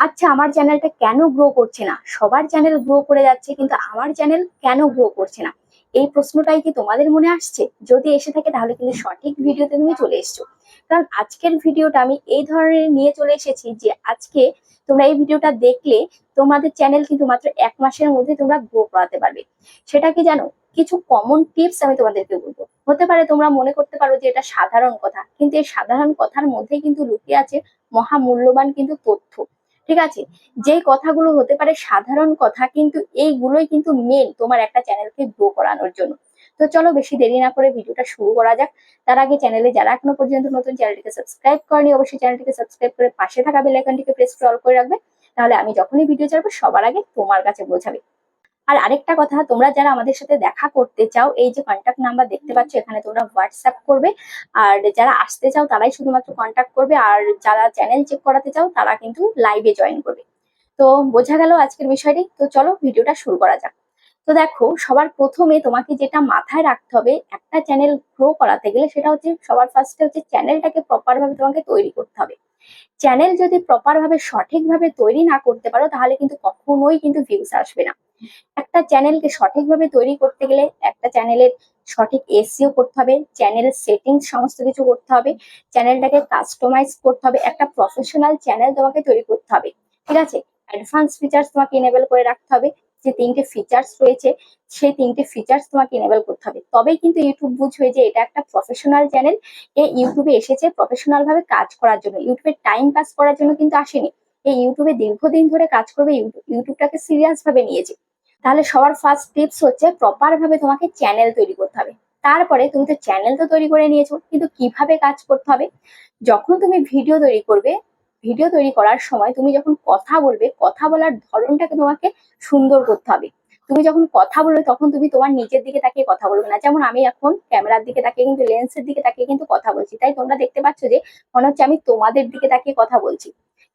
আচ্ছা আমার চ্যানেলটা কেন গ্রো করছে না? সবার চ্যানেল গ্রো করে যাচ্ছে, কিন্তু আমার চ্যানেল কেন গ্রো করছে না? এই প্রশ্নটাই কি তোমাদের মনে আসছে? যদি এসে থাকে, তাহলে কিন্তু সঠিক ভিডিওতে তুমি চলে এসছো। কারণ আজকের ভিডিওটা আমি এই ধরনের নিয়ে চলে এসেছি যে আজকে তোমরা এই ভিডিওটা দেখলে তোমাদের চ্যানেল কিন্তু মাত্র এক মাসের মধ্যে তোমরা গ্রো করাতে পারবে। সেটা কি জানো? কিছু কমন টিপস আমি তোমাদেরকে বলব। হতে পারে তোমরা মনে করতে পারো যে এটা সাধারণ কথা, কিন্তু এই সাধারণ কথার মধ্যে কিন্তু লুকিয়ে আছে মহামূল্যবান কিন্তু তথ্য। ঠিক আছে? যে কথাগুলো হতে পারে সাধারণ কথা কিন্তু এইগুলোই কিন্তু মেন তোমার একটা চ্যানেলকে গ্রো করানোর জন্য। তো চলো বেশি দেরি না করে ভিডিওটা শুরু করা যাক। তার আগে চ্যানেলে যারা এখনও পর্যন্ত নতুন চ্যানেলটিকে সাবস্ক্রাইব করেনি, অবশ্যই চ্যানেলটিকে সাবস্ক্রাইব করে পাশে থাকা বেল আইকনটিকে প্রেস স্ক্রল করে রাখবে। তাহলে আমি যখনই ভিডিও ছাড়বো, সবার আগে তোমার কাছে পৌঁছাবে। আর আরেকটা কথা, তোমরা যারা আমাদের সাথে দেখা করতে চাও, এই যে কন্ট্যাক্ট নাম্বার দেখতে পাচ্ছ, এখানে তোমরা হোয়াটসঅ্যাপ করবে। আর যারা আসতে চাও, তারাই শুধুমাত্র কন্ট্যাক্ট করবে। আর যারা চ্যানেল চেক করাতে চাও, তারা কিন্তু লাইভে জয়েন করবে। তো বোঝা গেল আজকের বিষয়টি। তো চলো ভিডিওটা শুরু করা যাক। তো দেখো, সবার প্রথমে তোমাকে যেটা মাথায় রাখতে হবে, একটা চ্যানেল গ্রো করাতে গেলে সেটা হচ্ছে, সবার ফার্স্টে হচ্ছে চ্যানেলটাকে প্রপার ভাবে তোমাকে তৈরি করতে হবে। চ্যানেল যদি প্রপার ভাবে সঠিকভাবে তৈরি না করতে পারো, তাহলে কিন্তু কখনোই কিন্তু ভিউস আসবে না। একটা চ্যানেলকে সঠিকভাবে তৈরি করতে গেলে একটা চ্যানেলের সঠিক এসিও করতে হবে চ্যানেলের সেটিংস সমস্ত কিছু করতে হবে চ্যানেলটাকে কাস্টমাইজ করতে হবে, একটা প্রফেশনাল চ্যানেল তোমাকে তৈরি করতে হবে, ঠিক আছে? অ্যাডভান্স ফিচার্স তোমাকে ইনেবল করে রাখতে হবে, যে তিনটে ফিচার্স রয়েছে, সেই তিনটে ফিচার্স তোমাকে ইনেবল করতে হবে। তবেই কিন্তু ইউটিউব বুঝবে যে এটা একটা প্রফেশনাল চ্যানেল এ ইউটিউবে এসেছে প্রফেশনাল ভাবে কাজ করার জন্য। ইউটিউবে টাইম পাস করার জন্য কিন্তু আসেনি। এই ইউটিউবে দীর্ঘদিন ধরে কাজ করবে ইউটিউবটাকে সিরিয়াস ভাবে নিয়েছে। তাহলে সবার ফার্স্ট টিপস হচ্ছে প্রপার ভাবে তোমাকে চ্যানেল তৈরি করতে হবে। তারপরে তুমি তো চ্যানেল তো তৈরি করে নিয়েছো, কিন্তু কীভাবে কাজ করতে হবে? যখন তুমি ভিডিও তৈরি করবে ভিডিও তৈরি করার সময় তুমি যখন কথা বলবে, কথা বলার ধরনটাকে তোমাকে সুন্দর করতে হবে। তুমি যখন কথা বলবে, তখন তুমি তোমার নিজের দিকে তাকিয়ে কথা বলবে না। যেমন আমি এখন ক্যামেরার দিকে তাকিয়ে, কিন্তু লেন্সের দিকে তাকিয়ে কিন্তু কথা বলছি। তাই তোমরা দেখতে পাচ্ছ যে মনে হচ্ছে আমি তোমাদের দিকে তাকিয়ে কথা বলছি।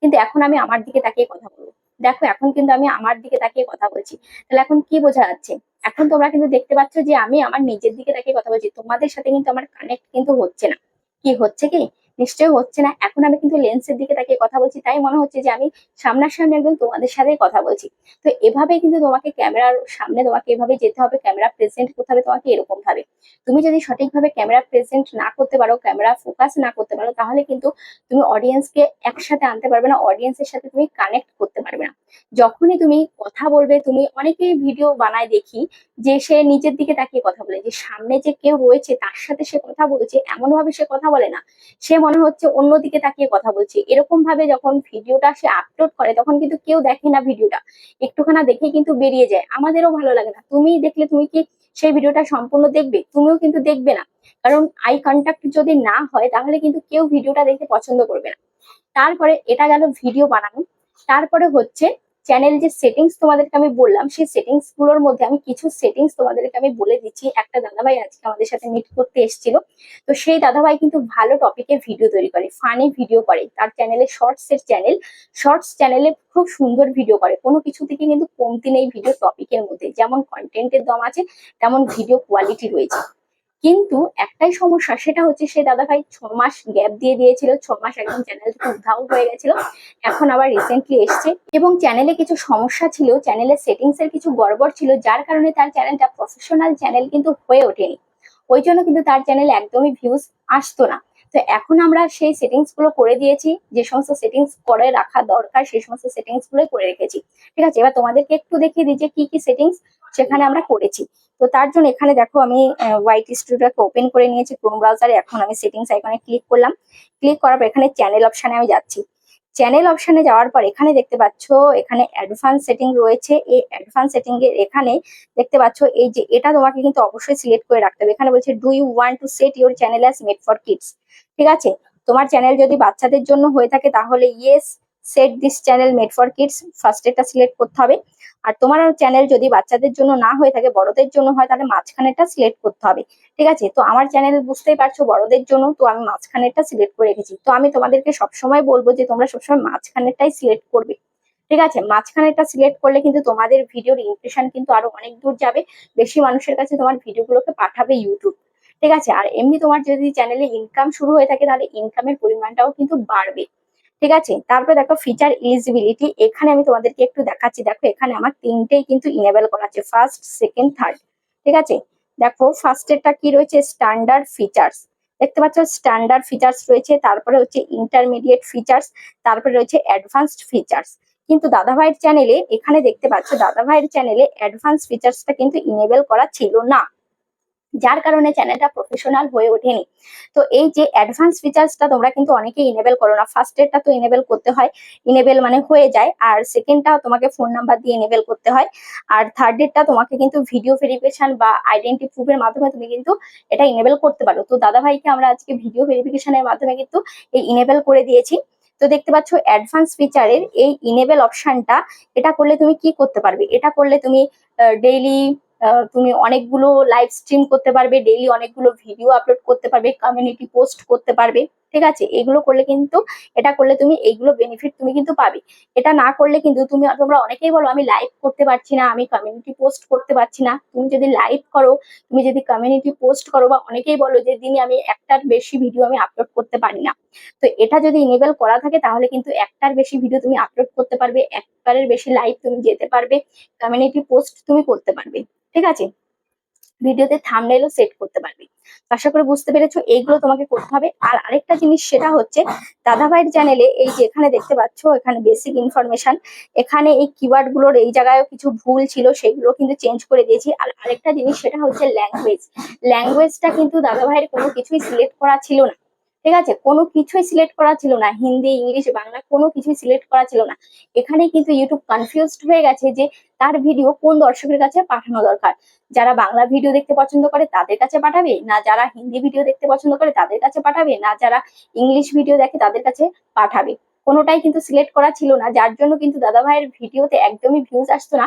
কিন্তু এখন আমি আমার দিকে তাকিয়ে কথা বলব। দেখো, এখন কিন্তু আমি আমার দিকে তাকিয়ে কথা বলছি। তাহলে এখন কি বোঝা যাচ্ছে? এখন তোমরা কিন্তু দেখতে পাচ্ছ যে আমি আমার নিজের দিকে তাকিয়ে কথা বলছি। তোমাদের সাথে কিন্তু আমার কানেক্ট কিন্তু হচ্ছে না। কি হচ্ছে কি? নিশ্চয়ই হচ্ছে না। এখন আমি কিন্তু লেন্সের দিকে তাকিয়ে কথা বলছি, তাই মনে হচ্ছে যে আমি সামনাসামনি একদম তোমাদের সাথে কথা বলছি। তো এভাবে কিন্তু তোমাকে ক্যামেরার সামনে তোমাকে এভাবে যেতে হবে, ক্যামেরা প্রেজেন্ট করতে হবে তোমাকে এরকম ভাবে তুমি যদি সঠিকভাবে ক্যামেরা প্রেজেন্ট না করতে পারো, ক্যামেরা ফোকাস না করতে পারো, তাহলে কিন্তু তুমি অডিয়েন্সকে একসাথে আনতে পারবে না অডিয়েন্সের সাথে তুমি কানেক্ট করতে পারবে না। যখনই তুমি কথা বলবে, তুমি অনেকেই ভিডিও বানায় দেখি যে সে নিজের দিকে তাকিয়ে কথা বলে, যে সামনে যে কেউ রয়েছে, তার সাথে সে কথা বলছে এমন ভাবে সে কথা বলে না। সে মনে হচ্ছে অন্যদিকে তাকিয়ে কথা বলছে। এরকম ভাবে যখন ভিডিওটা সে আপলোড করে, তখন কিন্তু কেউ দেখে না ভিডিওটা। একটুখানা দেখে কিন্তু বেরিয়ে যায়। আমাদেরও ভালো লাগে না। তুমি দেখলে তুমি কি সেই ভিডিওটা সম্পূর্ণ দেখবে? তুমিও কিন্তু দেখবে না। কারণ আই কন্ট্যাক্ট যদি না হয়, তাহলে কিন্তু কেউ ভিডিওটা দেখতে পছন্দ করবে না। তারপরে এটা গেল ভিডিও বানানো। তারপরে হচ্ছে চ্যানেল যে সেটিংস তোমাদেরকে আমি বললাম, সেই সেটিংসগুলোর মধ্যে আমি কিছু সেটিংস তোমাদেরকে আমি বলে দিচ্ছি। একটা দাদাভাই আজকে আমাদের সাথে মিট করতে এসেছিল। তো সেই দাদাভাই কিন্তু ভালো টপিকে ভিডিও তৈরি করে ফানি ভিডিও করে। তার চ্যানেলে শর্টস এর চ্যানেল শর্টস চ্যানেলে খুব সুন্দর ভিডিও করে। কোনো কিছু থেকে কিন্তু কমতি নেই ভিডিও টপিকের মধ্যে। যেমন কন্টেন্টের দম আছে, তেমন ভিডিও কোয়ালিটি রয়েছে। কিন্তু একটাই সমস্যা, সেটা হচ্ছে সে দাদা ভাই ছ মাস গ্যাপ দিয়ে দিয়েছিল ছ মাস একদম চ্যানেল উধাও হয়ে গেছিল, এখন আবার রিসেন্টলি এসছে। এবং চ্যানেলে কিছু সমস্যা ছিল চ্যানেলের সেটিংস এর কিছু গড়বড় ছিল, যার কারণে তার চ্যানেলটা প্রফেশনাল চ্যানেল কিন্তু হয়ে ওঠেনি। ওই জন্য কিন্তু তার চ্যানেলে একদমই ভিউজ আসতো না। তো এখন আমরা সেই সেটিংসগুলো করে দিয়েছি, যে সমস্ত সেটিংস করে রাখা দরকার, সেই সমস্ত সেটিংস গুলোই করে রেখেছি। ঠিক আছে, এবার তোমাদেরকে একটু দেখিয়ে দিই যে কি কি সেটিংস সেখানে আমরা করেছি। তো তার জন্য এখানে দেখো আমি হোয়াইট স্টুডিওকে ওপেন করে নিয়েছি ক্রোম ব্রাউজারে এখন আমি সেটিংস আইকনে ক্লিক করলাম। ক্লিক করার পর এখানে চ্যানেল অপশানে আমি যাচ্ছি। চ্যানেল অপশানে যাওয়ার পর এখানে দেখতে পাচ্ছ, এখানে অ্যাডভান্স সেটিং রয়েছে। এই অ্যাডভান্স সেটিং এর এখানে দেখতে পাচ্ছ, এই যে এটা তোমাকে কিন্তু অবশ্যই সিলেক্ট করে রাখতে হবে। এখানে বলছে do you want to set your channel as made for kids ঠিক আছে? তোমার চ্যানেল যদি বাচ্চাদের জন্য হয়ে থাকে, তাহলে yes set this channel made for kids first এটা সিলেক্ট করতে হবে। আর তোমার চ্যানেল যদি বাচ্চাদের জন্য না হয়ে থাকে, বড়দের জন্য হয়, তাহলে মাঝখানেরটা সিলেক্ট করতে হবে। ঠিক আছে? তো আমার চ্যানেল বুঝতেই পারছ, বড়দের জন্য তো আমি মাঝখানেরটা সিলেক্ট করে রেখেছি। তো আমি তোমাদেরকে সবসময় বলব যে, তোমরা সবসময় মাঝখানেরটাই সিলেক্ট করবে। ঠিক আছে? মাঝখানেরটা সিলেক্ট করলে কিন্তু তোমাদের ভিডিওর ইমপ্রেশন কিন্তু আরও অনেক দূর যাবে। বেশি মানুষের কাছে তোমার ভিডিওগুলোকে পাঠাবে ইউটিউব ঠিক আছে? আর এমনি তোমার যদি চ্যানেলে ইনকাম শুরু হয়ে থাকে, তাহলে ইনকামের পরিমাণটাও কিন্তু বাড়বে। ঠিক আছে? তারপরে দেখো ফিচার ইলিজিবিলিটি এখানে আমি তোমাদেরকে একটু দেখাচ্ছি। দেখো এখানে আমার তিনটেই কিন্তু ইনেবল করা আছে ফার্স্ট সেকেন্ড থার্ড ঠিক আছে? দেখো ফার্স্টেরটা কি রয়েছে? স্ট্যান্ডার্ড ফিচার্স দেখতে পাচ্ছ স্ট্যান্ডার্ড ফিচার্স রয়েছে, তারপরে হচ্ছে ইন্টারমিডিয়েট ফিচার্স তারপরে রয়েছে অ্যাডভান্সড ফিচার্স কিন্তু দাদাভাইয়ের চ্যানেলে এখানে দেখতে পাচ্ছ দাদাভাইয়ের চ্যানেলে অ্যাডভান্স ফিচার্সটা কিন্তু ইনেবল করা ছিল না। যার কারণে চ্যানেলটা প্রফেশনাল হয়ে ওঠেনি। তো এই যে অ্যাডভান্স ফিচার্সটা তোমরা কিন্তু অনেকেই ইনেবেল করো না। ফার্স্ট এরটা তো ইনেবেল করতে হয়। ইনেবেল মানে হয়ে যায়। আর সেকেন্ডটা তোমাকে ফোন নাম্বার দিয়ে ইনেবল করতে হয়। আর থার্ড এরটা তোমাকে কিন্তু ভিডিও ভেরিফিকেশন বা আইডেন্টি প্রুফের মাধ্যমে তুমি কিন্তু এটা ইনেবেল করতে পারো। তো দাদা ভাইকে আমরা আজকে ভিডিও ভেরিফিকেশনের মাধ্যমে কিন্তু এই ইনেবল করে দিয়েছি। তো দেখতে পাচ্ছ অ্যাডভান্স ফিচারের এই ইনেবেল অপশনটা এটা করলে তুমি কি করতে পারবে? এটা করলে তুমি ডেইলি তুমি অনেকগুলো লাইভ স্ট্রিম করতে পারবে ডেইলি অনেকগুলো ভিডিও আপলোড করতে পারবে কমিউনিটি পোস্ট করতে পারবে। ঠিক আছে? এগুলো করলে কিন্তু, এটা করলে তুমি এইগুলো বেনিফিট তুমি কিন্তু পাবে। এটা না করলে কিন্তু তুমি, তোমরা অনেকেই বলো, আমি লাইভ করতে পারছি না, আমি কমিউনিটি পোস্ট করতে পারছি না। তুমি যদি লাইভ করো, তুমি যদি কমিউনিটি পোস্ট করো বা অনেকেই বলো যে দিনে আমি একটার বেশি ভিডিও আমি আপলোড করতে পারি না। তো এটা যদি ইনেবল করা থাকে, তাহলে কিন্তু একটার বেশি ভিডিও তুমি আপলোড করতে পারবে, একবারের বেশি লাইভ তুমি যেতে পারবে কমিউনিটি পোস্ট তুমি করতে পারবে। ঠিক আছে? ভিডিওতে থামনেলও সেট করতে পারবে। আশা করে বুঝতে পেরেছ, এইগুলো তোমাকে করতে হবে। আর আরেকটা জিনিস সেটা হচ্ছে, দাদাভাইয়ের চ্যানেলে এই যে এখানে দেখতে পাচ্ছ, এখানে বেসিক ইনফরমেশন এখানে এই কিওয়ার্ডগুলোর এই জায়গায় কিছু ভুল ছিল, সেগুলো কিন্তু চেঞ্জ করে দিয়েছি। আর আরেকটা জিনিস সেটা হচ্ছে ল্যাঙ্গুয়েজ ল্যাঙ্গুয়েজটা কিন্তু দাদাভাইয়ের কোনো কিছুই সিলেক্ট করা ছিল না। ঠিক আছে? কোনো কিছুই সিলেক্ট করা ছিল না। হিন্দি, ইংলিশ, বাংলা কোনো কিছুই সিলেক্ট করা ছিল না। এখানে কিন্তু ইউটিউব কনফিউজড হয়ে গেছে যে তার ভিডিও কোন দর্শকের কাছে পাঠানো দরকার? যারা বাংলা ভিডিও দেখতে পছন্দ করে তাদের কাছে পাঠাবে? না যারা হিন্দি ভিডিও দেখতে পছন্দ করে তাদের কাছে পাঠাবে? না যারা ইংলিশ ভিডিও দেখে তাদের কাছে পাঠাবে? কোনোটাই কিন্তু সিলেক্ট করা ছিল না। যার জন্য কিন্তু দাদা ভাইয়ের ভিডিওতে একদমই ভিউজ আসতো না।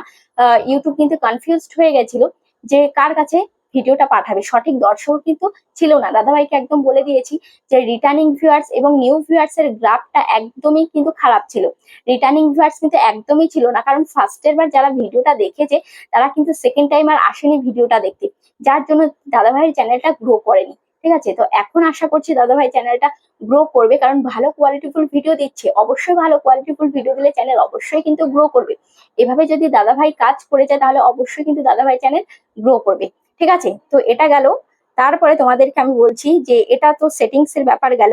ইউটিউব কিন্তু কনফিউজড হয়ে গেছিল যে কার কাছে ভিডিওটা পাঠাবে। সঠিক দর্শক কিন্তু ছিল না। দাদাভাইকে একদম বলে দিয়েছি যে রিটার্নিং ভিউয়ার্স এবং নিউ ভিউয়ার্স এর গ্রাফটা একদমই কিন্তু খারাপ ছিল। রিটার্নিং ভিউয়ার্স কিন্তু একদমই ছিল না। কারণ ফার্স্টের বার যারা ভিডিওটা দেখেছে, তারা কিন্তু সেকেন্ড টাইম আর আসেনি ভিডিওটা দেখতে। যার জন্য দাদাভাইয়ের চ্যানেলটা গ্রো করেনি। ঠিক আছে? তো এখন আশা করছি দাদাভাই চ্যানেলটা গ্রো করবে। কারণ ভালো কোয়ালিটিফুল ভিডিও দিচ্ছে। অবশ্যই ভালো কোয়ালিটিফুল ভিডিও দিলে চ্যানেল অবশ্যই কিন্তু গ্রো করবে। এভাবে যদি দাদাভাই কাজ করে যায়, তাহলে অবশ্যই কিন্তু দাদাভাই চ্যানেল গ্রো করবে। ঠিক আছে? তো এটা গেল। তারপরে তোমাদেরকে আমি বলছি যে এটা তো সেটিংস এর ব্যাপার গেল।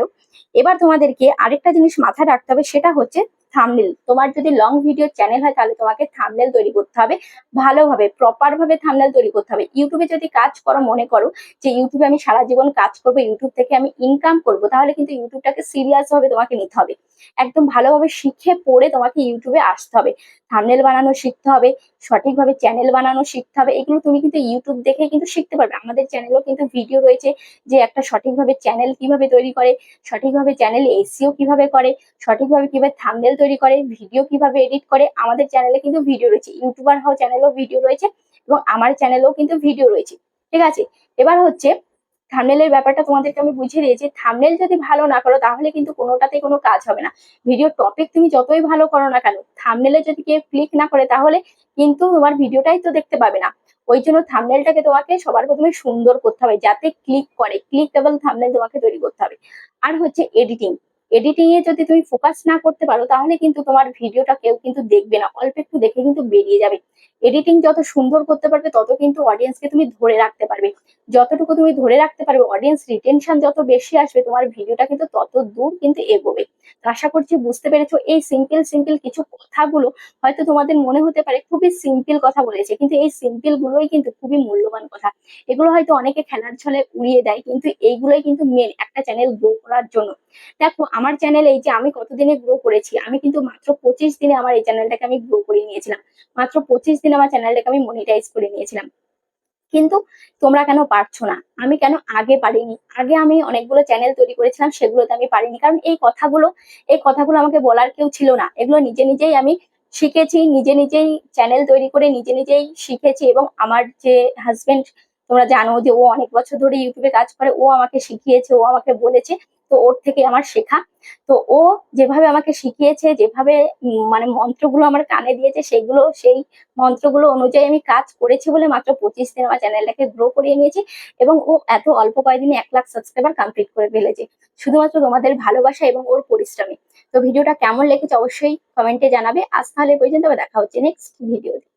এবার তোমাদেরকে আরেকটা জিনিস মাথায় রাখতে হবে, সেটা হচ্ছে থামনেল তোমার যদি লং ভিডিও চ্যানেল হয়, তাহলে তোমাকে থামনেল তৈরি করতে হবে ভালোভাবে প্রপার ভাবে থামনেল তৈরি করতে হবে। ইউটিউবে যদি কাজ করো, মনে করো যে ইউটিউবে আমি সারা জীবন কাজ করব ইউটিউব থেকে আমি ইনকাম করব, তাহলে কিন্তু ইউটিউবটাকে সিরিয়াস ভাবে তোমাকে নিতে হবে। একদম ভালোভাবে শিখে পড়ে তোমাকে ইউটিউবে আসতে হবে। থামনেল বানানো শিখতে হবে, সঠিকভাবে চ্যানেল বানানো শিখতে হবে, এগুলো তুমি কিন্তু ইউটিউব দেখে কিন্তু শিখতে পারবে। আমাদের চ্যানেলও কিন্তু ভিডিও রয়েছে যে একটা সঠিকভাবে চ্যানেল কীভাবে তৈরি করে, সঠিকভাবে চ্যানেল এসিও কীভাবে করে, সঠিকভাবে কীভাবে থামনেল তৈরি করে ভিডিও কীভাবে এডিট করে, আমাদের চ্যানেলে কিন্তু ভিডিও রয়েছে। ইউটিউবার হও চ্যানেলও ভিডিও রয়েছে এবং আমার চ্যানেলেও কিন্তু ভিডিও রয়েছে। ঠিক আছে? এবার হচ্ছে থামনেলের ব্যাপারটা তোমাদেরকে আমি বুঝিয়ে দিয়েছি। থামনেল যদি ভালো না করো, তাহলে কিন্তু কোনোটাতে কোনো কাজ হবে না। ভিডিও টপিক তুমি যতই ভালো করো না কেন থামনেলে যদি কেউ ক্লিক না করে, তাহলে কিন্তু তোমার ভিডিওটাই তো দেখতে পাবে না। ওই জন্য থামনেলটাকে তোমাকে সবার প্রথমে সুন্দর করতে হবে, যাতে ক্লিক করে। ক্লিকেবল থামনেল তোমাকে তৈরি করতে হবে। আর হচ্ছে এডিটিং এডিটিং এ যদি তুমি ফোকাস না করতে পারো, তাহলে কিন্তু তোমার ভিডিওটা কেউ কিন্তু দেখবে না। অল্প একটু দেখে কিন্তু বেরিয়ে যাবে। এডিটিং যত সুন্দর করতে পারবে, তত কিন্তু অডিয়েন্সকে তুমি ধরে রাখতে পারবে। যতটুকু তুমি ধরে রাখতে পারবে অডিয়েন্স রিটেনশন যত বেশি আসবে, তোমার ভিডিওটা কিন্তু তত দূর কিন্তু এগোবে। আশা করছি বুঝতে পেরেছ, এই সিম্পল সিম্পল কিছু কথাগুলো হয়তো তোমাদের মনে হতে পারে খুবই সিম্পল কথা বলেছে, কিন্তু এই সিম্পল গুলোই কিন্তু খুবই মূল্যবান কথা। এগুলো হয়তো অনেকে খেলার ছলে উড়িয়ে দেয়, কিন্তু এইগুলোই কিন্তু মেন একটা চ্যানেল গ্রো করার জন্য। দেখো আমার চ্যানেল এই যে আমি কতদিনে গ্রো করেছি, আমি কিন্তু মাত্র পঁচিশ দিনে আমার এই চ্যানেলটাকে আমি গ্রো করে নিয়েছিলাম। মাত্র পঁচিশ দিনে আমার চ্যানেলটাকে আমি মনিটাইজ করে নিয়েছিলাম। কিন্তু তোমরা কেন পারছ না? আমি কেন আগে পারিনি? আগে আমি অনেকগুলো চ্যানেল তৈরি করেছিলাম, সেগুলোতে আমি পারিনি। কারণ এই কথাগুলো এই কথাগুলো আমাকে বলার কেউ ছিল না। এগুলো নিজে নিজেই আমি শিখেছি, নিজে নিজেই চ্যানেল তৈরি করে নিজে নিজেই শিখেছি এবং আমার যে হাজবেন্ড তোমরা জানো যে ও অনেক বছর ধরে ইউটিউবে কাজ করে, ও আমাকে শিখিয়েছে, ও আমাকে বলেছে। তো ওর থেকে আমার শেখা। তো ও যেভাবে আমাকে শিখিয়েছে, যেভাবে মানে মন্ত্রগুলো আমার কানে দিয়েছে, সেগুলো, সেই মন্ত্রগুলো অনুযায়ী আমি কাজ করেছি বলে মাত্র পঁচিশ দিন আমার চ্যানেলটাকে গ্রো করিয়ে নিয়েছি এবং ও এত অল্প কয়েকদিনে এক লাখ সাবস্ক্রাইবার কমপ্লিট করে ফেলেছে। শুধুমাত্র তোমাদের ভালোবাসা এবং ওর পরিশ্রমে। তো ভিডিওটা কেমন লেগেছে অবশ্যই কমেন্টে জানাবে। আজ তাহলে পর্যন্ত দেখা হচ্ছে নেক্সট ভিডিওতে